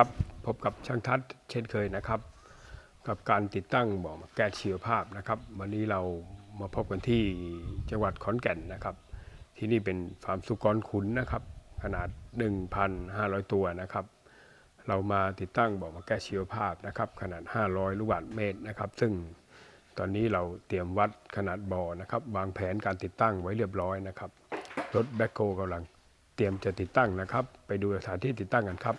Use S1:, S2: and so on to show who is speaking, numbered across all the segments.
S1: ครับพบกับช่างทัศน์เช่นเคยนะครับ กับการติดตั้งบ่อแก๊สชีวภาพนะครับ วันนี้เรามาพบกันที่จังหวัดขอนแก่นนะครับ ที่นี่เป็นฟาร์มสุกรขุนนะครับ ขนาด 1,500 ตัวนะครับ เรามาติดตั้งบ่อแก๊สชีวภาพนะครับ ขนาด 500 ลูกบาศก์เมตรนะครับ ซึ่งตอนนี้เราเตรียมวัดขนาดบ่อนะครับ วางแผนการติดตั้งไว้เรียบร้อยนะครับรถแบ็คโฮกำลังเตรียมจะติดตั้งนะครับ ไปดูสถานที่ติดตั้งกันครับ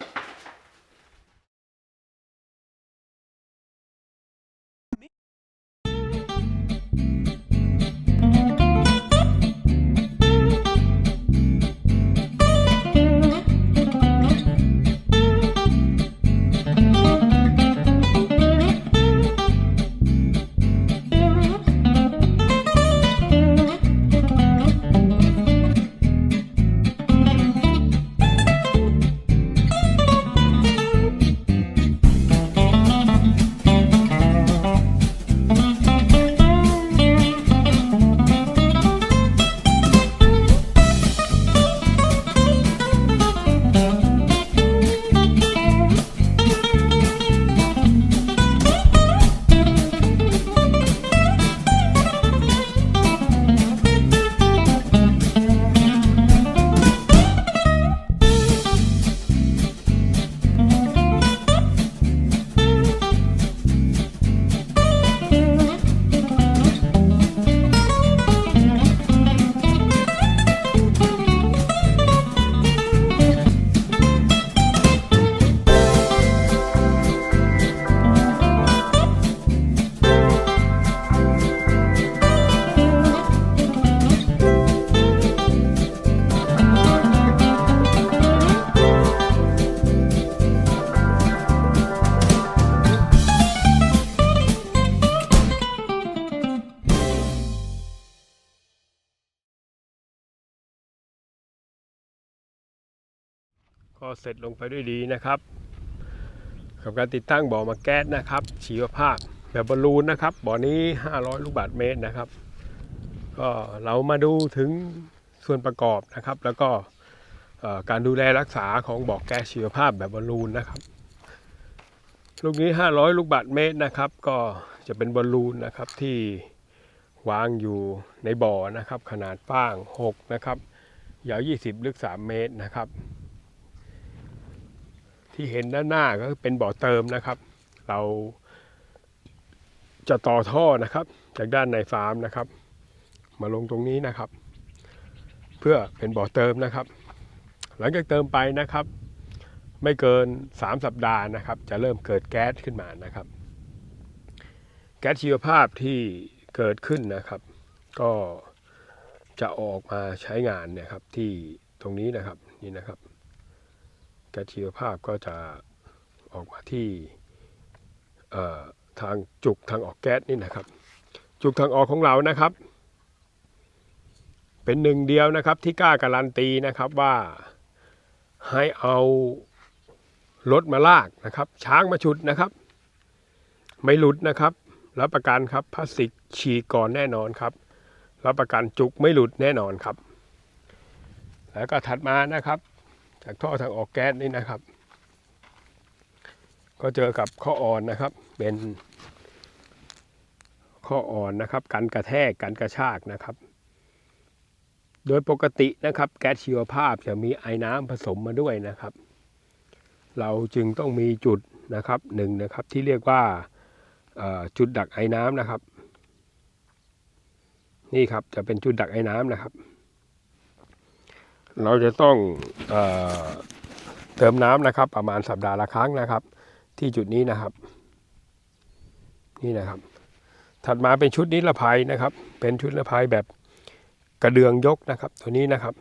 S1: ก็เสร็จลงไปด้วยดีนะครับกับการติดตั้งบ่อมาแก๊สนะครับชีวภาพแบบบอลลูนนะครับบ่อนี้ 500 ลูกบาศก์เมตรนะครับ ก็เรามาดูถึงส่วนประกอบนะครับ แล้วก็การดูแลรักษาของบ่อแก๊สชีวภาพแบบบอลลูนนะครับ ลูกนี้ 500 ลูกบาศก์เมตรนะครับ ก็จะเป็นบอลลูนนะครับที่วางอยู่ในบ่อนะครับ ขนาดกว้าง 6 นะครับยาว 20 ลึก 3 เมตรนะครับ ที่เห็นด้านหน้าก็เป็นบ่อเติมนะครับ เราจะต่อท่อนะครับ จากด้านในฟาร์มนะครับ มาลงตรงนี้นะครับ เพื่อเป็นบ่อเติมนะครับ หลังจากเติมไปนะครับ ไม่เกิน 3 สัปดาห์นะครับ จะเริ่มเกิดแก๊สขึ้นมานะครับ แก๊สชีวภาพที่เกิดขึ้นนะครับ ก็จะออกมาใช้งานเนะครับที่ตรงนี้นะครับนี่นะครับ แก๊สชีวภาพก็จะออกมาที่ทางจุกทางออกแก๊สนี่นะครับ จุกทางออกของเรานะครับ เป็นหนึ่งเดียวนะครับที่กล้าการันตีนะครับว่าให้เอารถมาลากนะครับ ช้างมาฉุดนะครับ ไม่หลุดนะครับ รับประกันครับพลาสติกฉีกก่อนแน่นอนครับ รับประกันจุกไม่หลุดแน่นอนครับ แล้วก็ถัดมานะครับ จากท่อทางออกแก๊สนี่นะครับ ก็เจอกับข้ออ่อนนะครับ เป็น ข้ออ่อนนะครับกันกระแทกกันกระชากนะครับ โดยปกตินะครับแก๊สชีวภาพจะมีไอ้น้ำผสมมาด้วยนะครับ เราจึงต้องมีจุดนะครับหนึ่งนะครับที่เรียกว่าจุดดักไอ้น้ำนะครับ นี่ครับจะเป็นจุดดักไอ้น้ำนะครับ เราจะต้องเอเติมน้ำนะครับ ประมาณสัปดาห์ละครั้งนะครับ ที่จุดนี้นะครับ นี่นะครับ ถัดมาเป็นชุดนิรภัยนะครับ เป็นชุดนิรภัยแบบกระเดืองยกนะครับ ตัวนี้นะครับ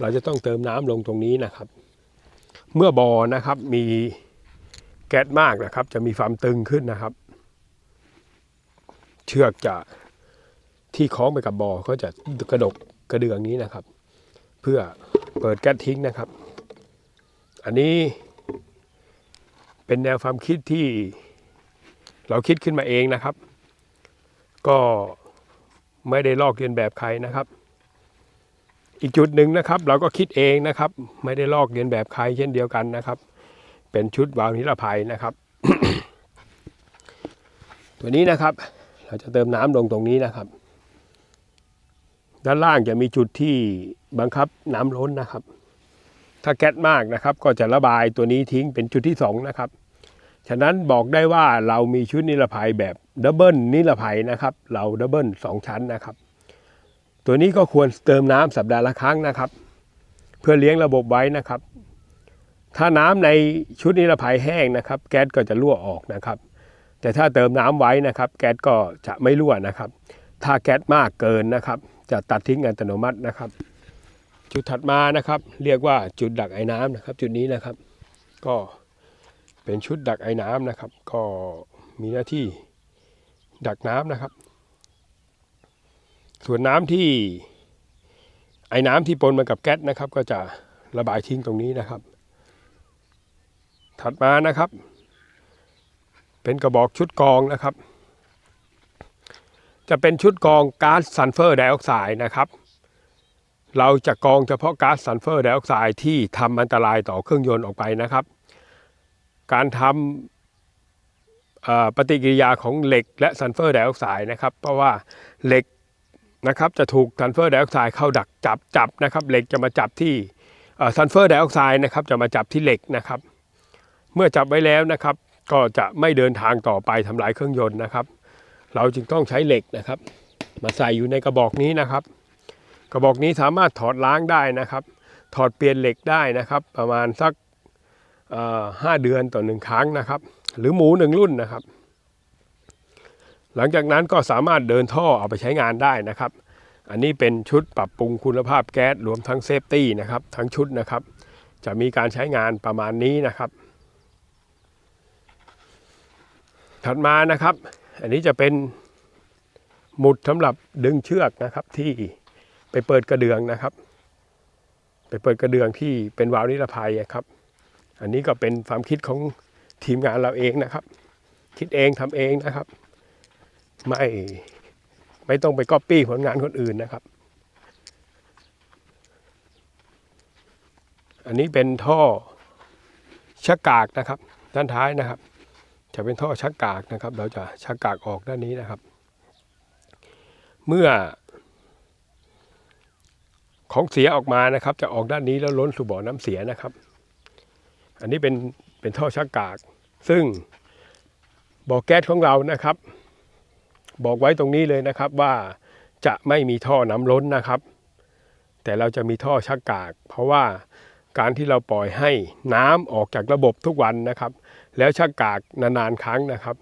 S1: เราจะต้องเติมน้ำลงตรงนี้นะครับ เมื่อบ่อนะครับมีแก๊สมากนะครับ จะมีความตึงขึ้นนะครับ เชือกจะที่คล้องไปกับบ่อก็จะกระดกกระเดืองนี้นะครับ เพื่อเปิดแก๊สทิ้งนะครับ อันนี้เป็นแนวความคิดที่เราคิดขึ้นมาเองนะครับ ก็ไม่ได้ลอกเลียนแบบใครนะครับ อีกจุดหนึ่งนะครับ เราก็คิดเองนะครับ ไม่ได้ลอกเลียนแบบใครเช่นเดียวกันนะครับ เป็นชุดวาวนิรภัยนะครับ ตัวนี้นะครับ เราจะเติมน้ำลงตรงนี้นะครับ ด้านล่างจะมีจุดที่บังคับน้ำล้นนะครับ ถ้าแก๊สมากนะครับ ก็จะระบายตัวนี้ทิ้งเป็นจุดที่สองนะครับ ฉะนั้นบอกได้ว่าเรามีชุดนิรภัยแบบดับเบิลนิรภัยนะครับ เราดับเบิลสองชั้นนะครับ ตัวนี้ก็ควรเติมน้ำสัปดาห์ละครั้งนะครับ เพื่อเลี้ยงระบบไว้นะครับ ถ้าน้ำในชุดนิรภัยแห้งนะครับ แก๊สก็จะรั่วออกนะครับ แต่ถ้าเติมน้ำไว้นะครับ แก๊สก็จะไม่รั่วนะครับ ถ้าแก๊สมากเกินนะครับ จะตัดทิ้งอัตโนมัตินะครับ จุดถัดมานะครับ เรียกว่าจุดดักไอ้น้ำนะครับ จุดนี้นะครับ ก็เป็นชุดดักไอ้น้ำนะครับ ก็มีหน้าที่ดักน้ำนะครับ ส่วนน้ำที่ไอ้น้ำที่ปนมากับแก๊สนะครับ ก็จะระบายทิ้งตรงนี้นะครับ ถัดมานะครับ เป็นกระบอกชุดกองนะครับ จะเป็นชุดกองก๊าซซัลเฟอร์ไดออกไซด์นะครับ เราจะกองเฉพาะก๊าซซัลเฟอร์ไดออกไซด์ที่ทำอันตรายต่อเครื่องยนต์ออกไปนะครับ การทำปฏิกิริยาของเหล็กและซัลเฟอร์ไดออกไซด์นะครับ เพราะว่าเหล็กนะครับจะถูกซัลเฟอร์ไดออกไซด์เข้าดักจับจับนะครับเหล็กจะมาจับที่ซัลเฟอร์ไดออกไซด์นะครับจะมาจับที่เหล็กนะครับ เมื่อจับไว้แล้วนะครับ ก็จะไม่เดินทางต่อไปทำลายเครื่องยนต์นะครับ เราจึงต้องใช้เหล็กนะครับ มาใส่อยู่ในกระบอกนี้นะครับ กระบอกนี้สามารถถอดล้างได้นะครับ ถอดเปลี่ยนเหล็กได้นะครับ ประมาณสักห้าเดือนต่อหนึ่งครั้งนะครับ หรือหมูหนึ่งรุ่นนะครับ หลังจากนั้นก็สามารถเดินท่อเอาไปใช้งานได้นะครับ อันนี้เป็นชุดปรับปรุงคุณภาพแก๊สรวมทั้งเซฟตี้นะครับทั้งชุดนะครับ จะมีการใช้งานประมาณนี้นะครับ ถัดมานะครับ อันนี้จะเป็นหมุดสำหรับดึงเชือกนะครับที่ไปเปิดกระเดื่องนะครับ ไปเปิดกระเดื่องที่เป็นวาล์วนิรภัยครับ อันนี้ก็เป็นความคิดของทีมงานเราเองนะครับ คิดเองทำเองนะครับ ไม่ไม่ต้องไปก๊อปปี้ผลงานคนอื่นนะครับ อันนี้เป็นท่อชักกากนะครับ ด้านท้ายนะครับ จะเป็นท่อชักกากนะครับ เราจะชักกากออกด้านนี้นะครับ เมื่อ ของเสียออกมานะครับ จะออกด้านนี้แล้วล้นสู่บ่อน้ำเสียนะครับ อันนี้เป็นเป็นท่อชักกาก ซึ่งบ่อแก๊สของเรานะครับ บอกไว้ตรงนี้เลยนะครับว่าจะไม่มีท่อน้ำล้นนะครับ แต่เราจะมีท่อชักกาก เพราะว่า การที่เราปล่อยให้น้ำออกจากระบบทุกวันนะครับ แล้วชักกากนานๆครั้งนะครับ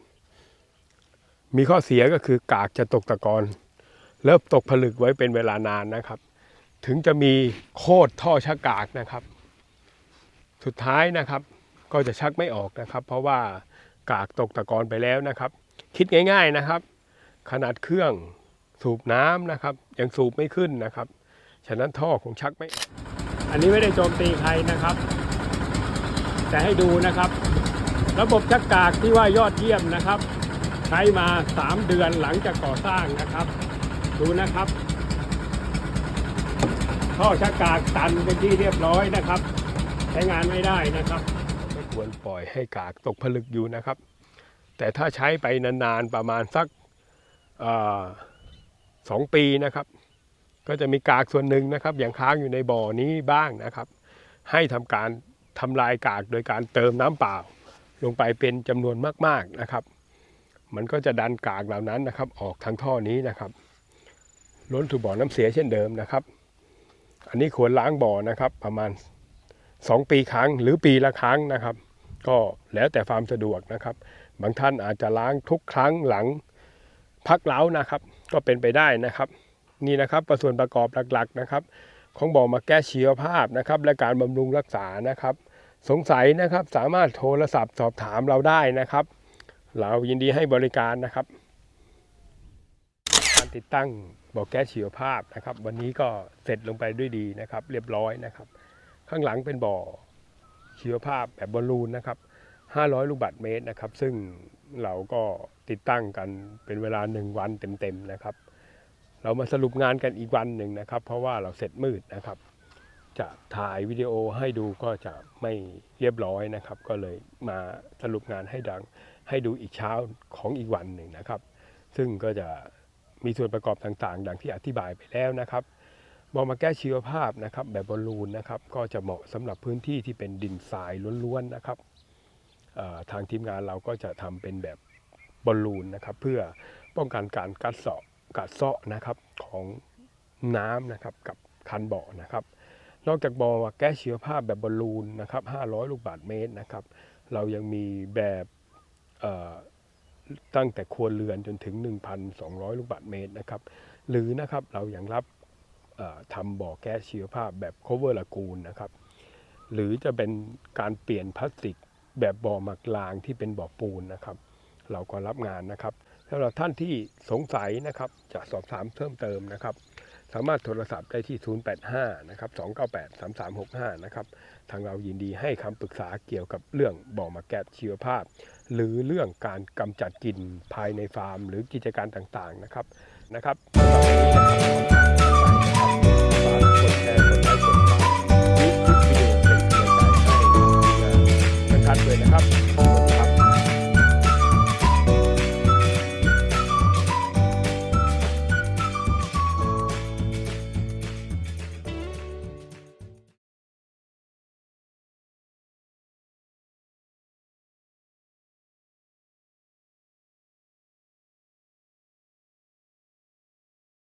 S1: มีข้อเสียก็คือกากจะตกตะกอนแล้วตกผลึกไว้เป็นเวลานานนะครับ ถึงจะมีโคตรท่อชักกากนะครับ สุดท้ายนะครับ ก็จะชักไม่ออกนะครับ เพราะว่ากากตกตะกอนไปแล้วนะครับ คิดง่าย ๆนะครับ ขนาดเครื่องสูบน้ำนะครับ ยังสูบไม่ขึ้นนะครับ ฉะนั้นท่อคงชักไม่ออก อันนี้ไม่ได้โจมตีใครนะครับ แต่ให้ดูนะครับ ระบบชักกากที่ว่ายอดเยี่ยมนะครับ ใช้มา 3 เดือนหลังจากก่อสร้างนะครับ ดูนะครับท่อชักกากตันเป็นที่เรียบร้อยนะครับ ใช้งานไม่ได้นะครับ ไม่ควรปล่อยให้กากตกผลึกอยู่นะครับ แต่ถ้าใช้ไปนานๆประมาณสักสองปีนะครับ ก็จะมีกากส่วนหนึ่งนะครับ อย่างค้างอยู่ในบ่อนี้บ้างนะครับ ให้ทำการทำลายกากโดยการเติมน้ำเปล่า ลงไปเป็นจำนวนมากๆนะครับ มันก็จะดันกากเหล่านั้นนะครับ ออกทางท่อนี้นะครับ ล้นถูบ่อน้ำเสียเช่นเดิมนะครับ อันนี้ควรล้างบ่อนะครับ ประมาณ 2 ปีครั้งหรือปีละครั้งนะครับ ก็แล้วแต่ความสะดวกนะครับ บางท่านอาจจะล้างทุกครั้งหลังพักเล้านะครับ ก็เป็นไปได้นะครับ นี่นะครับประส่วนประกอบหลักๆนะครับ ของบ่อมาแก้ชีวภาพนะครับ และการบำรุงรักษานะครับ สงสัยนะครับสามารถโทรศัพท์สอบถามเราได้นะครับ เรายินดีให้บริการนะครับ การติดตั้งบ่อแก๊สชีวภาพนะครับ วันนี้ก็เสร็จลงไปด้วยดีนะครับ เรียบร้อยนะครับ ข้างหลังเป็นบ่อชีวภาพแบบบอลลูนนะครับ 500 ลูกบาศก์เมตรนะครับ ซึ่งเราก็ติดตั้งกันเป็นเวลา 1 วันเต็มๆนะครับ เรามาสรุปงานกันอีกวันหนึ่งนะครับ เพราะว่าเราเสร็จมืดนะครับ จะถ่ายวิดีโอให้ดูก็จะไม่เรียบร้อยนะครับ ก็เลยมาสรุปงานให้ดังให้ดูอีกเช้าของอีกวันหนึ่งนะครับ ซึ่งก็จะมีส่วนประกอบต่างๆ ดังที่อธิบายไปแล้วนะครับบอมาแก้ชีวภาพนะครับ แบบบอลลูนนะครับ ก็จะเหมาะสำหรับพื้นที่ที่เป็นดินทรายล้วนๆนะครับทางทีมงานเราก็จะทำเป็นแบบบอลลูนนะครับ เพื่อป้องกันการกัดเซาะ กัดเซาะนะครับของน้ำนะครับกับคันบ่อนะครับ นอกจากบ่อแก้เชีวภาแบบบอลลูนนะครับ 500 ลูกบาศก์เมตรนะครับ เรายังมีแบบตั้งแต่ครัวเรือนจนถึง 1,200 ลูกบาศก์เมตรนะครับ หรือนะครับเรายัางรับทำบ่อแก๊สชีวภาแบบ cover lagoon นะครับ หรือจะเป็นการเปลี่ยนพลาสติกแบบบ่อหมักลางที่เป็นบ่อปูนนะครับ เราก็รับงานนะครับ สำหรับท่านที่สงสัยนะครับจะสอบถามเพิ่มเติมนะครับ สามารถโทรศัพท์ได้ที่ 085 นะครับ 298 3365 นะครับ ทางเรายินดีให้คำปรึกษาเกี่ยวกับเรื่องบ่อมาแกะชีวภาพ หรือเรื่องการกำจัดกลิ่นภายในฟาร์ม หรือกิจการต่างๆนะครับนะครับ